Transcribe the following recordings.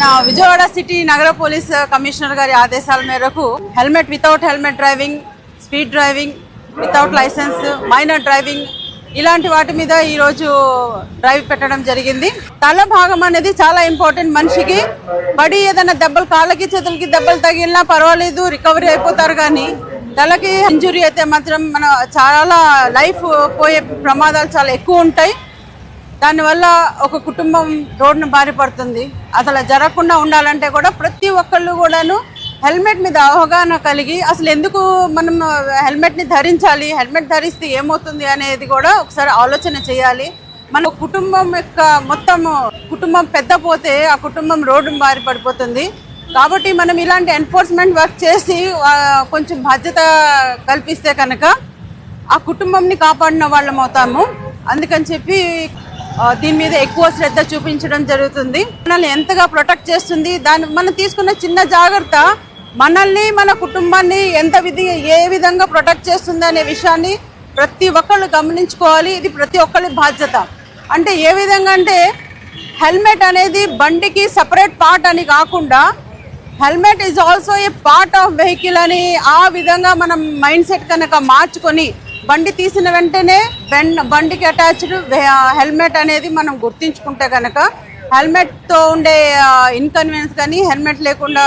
నా విజయవాడ సిటీ నగర police commissioner గారి ఆదేశాల మేరకు helmet without helmet driving speed driving without licence minor driving ఇలాంటి వాటి మీద ఈరోజు డ్రైవ్ పెట్టడం జరిగింది. తల భాగం అనేది చాలా ఇంపార్టెంట్ మనిషికి. బడి ఏదైనా దెబ్బలు కాళ్ళకి చేతులకి దెబ్బలు తగిలినా పర్వాలేదు రికవరీ అయిపోతారు కానీ తలకి ఇంజురీ అయితే మాత్రం మన చాలా లైఫ్ పోయే ప్రమాదాలు చాలా ఎక్కువ ఉంటాయి. దానివల్ల ఒక కుటుంబం రోడ్డున బారిపడుతుంది అసలు జరగకుండా ఉండాలంటే కూడా ప్రతి ఒక్కళ్ళు కూడాను హెల్మెట్ మీద అవగాహన కలిగి అసలు ఎందుకు మనం హెల్మెట్ని ధరించాలి హెల్మెట్ ధరిస్తే ఏమవుతుంది అనేది కూడా ఒకసారి ఆలోచన చేయాలి. మన కుటుంబం యొక్క మొత్తం కుటుంబం పెద్ద పోతే ఆ కుటుంబం రోడ్డు బారి పడిపోతుంది. కాబట్టి మనం ఇలాంటి ఎన్ఫోర్స్మెంట్ వర్క్ చేసి కొంచెం బాధ్యత కల్పిస్తే కనుక ఆ కుటుంబంని కాపాడిన వాళ్ళం అవుతాము. అందుకని చెప్పి దీని మీద ఎక్కువ శ్రద్ధ చూపించడం జరుగుతుంది. మనల్ని ఎంతగా ప్రొటెక్ట్ చేస్తుంది దాని మనం తీసుకున్న చిన్న జాగ్రత్త మనల్ని మన కుటుంబాన్ని ఎంత విధి ఏ విధంగా ప్రొటెక్ట్ చేస్తుంది అనే విషయాన్ని ప్రతి ఒక్కళ్ళు గమనించుకోవాలి. ఇది ప్రతి ఒక్కరి బాధ్యత. అంటే ఏ విధంగా అంటే హెల్మెట్ అనేది బండికి సపరేట్ పార్ట్ అని కాకుండా helmet is also a part of vehicle అని ఆ విధంగా మనం మైండ్ సెట్ కనుక మార్చుకొని బండి తీసిన వెంటనే బెండ్ బండికి అటాచ్డ్ హెల్మెట్ అనేది మనం గుర్తించుకుంటే కనుక హెల్మెట్తో ఉండే ఇన్కన్వీనియన్స్ కానీ హెల్మెట్ లేకుండా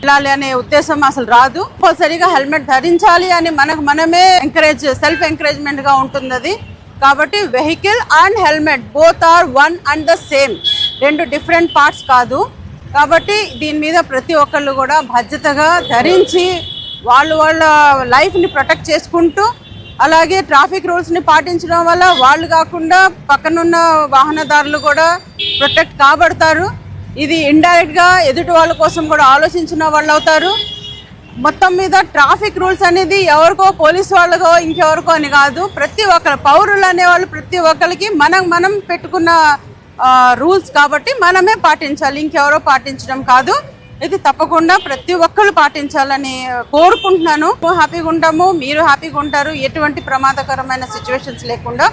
వెళ్ళాలి అనే ఉద్దేశం అసలు రాదు. కంపల్సరీగా హెల్మెట్ ధరించాలి అని మనకు మనమే ఎంకరేజ్ సెల్ఫ్ ఎంకరేజ్మెంట్గా ఉంటుంది అది కాబట్టి vehicle and helmet both are one and the same. రెండు డిఫరెంట్ పార్ట్స్ కాదు. కాబట్టి దీని మీద ప్రతి ఒక్కళ్ళు కూడా బాధ్యతగా ధరించి వాళ్ళు వాళ్ళ లైఫ్ని ప్రొటెక్ట్ చేసుకుంటూ అలాగే ట్రాఫిక్ రూల్స్ని పాటించడం వల్ల వాళ్ళు కాకుండా పక్కనున్న వాహనదారులు కూడా ప్రొటెక్ట్ కాబడతారు. ఇది ఇండైరెక్ట్గా ఎదుటి వాళ్ళ కోసం కూడా ఆలోచించిన వాళ్ళు అవుతారు. మొత్తం మీద ట్రాఫిక్ రూల్స్ అనేది ఎవరికో పోలీస్ వాళ్ళకో ఇంకెవరికో అని కాదు ప్రతి ఒక్కరు పౌరులు అనేవాళ్ళు ప్రతి ఒక్కరికి మనం మనం పెట్టుకున్న రూల్స్ కాబట్టి మనమే పాటించాలి. ఇంకెవరో పాటించడం కాదు. ఇది తప్పకుండా ప్రతి ఒక్కరు పాటించాలని కోరుకుంటున్నాను. హ్యాపీగా ఉంటాము మీరు హ్యాపీగా ఉంటారు. ఎటువంటి ప్రమాదకరమైన సిచ్యువేషన్స్ లేకుండా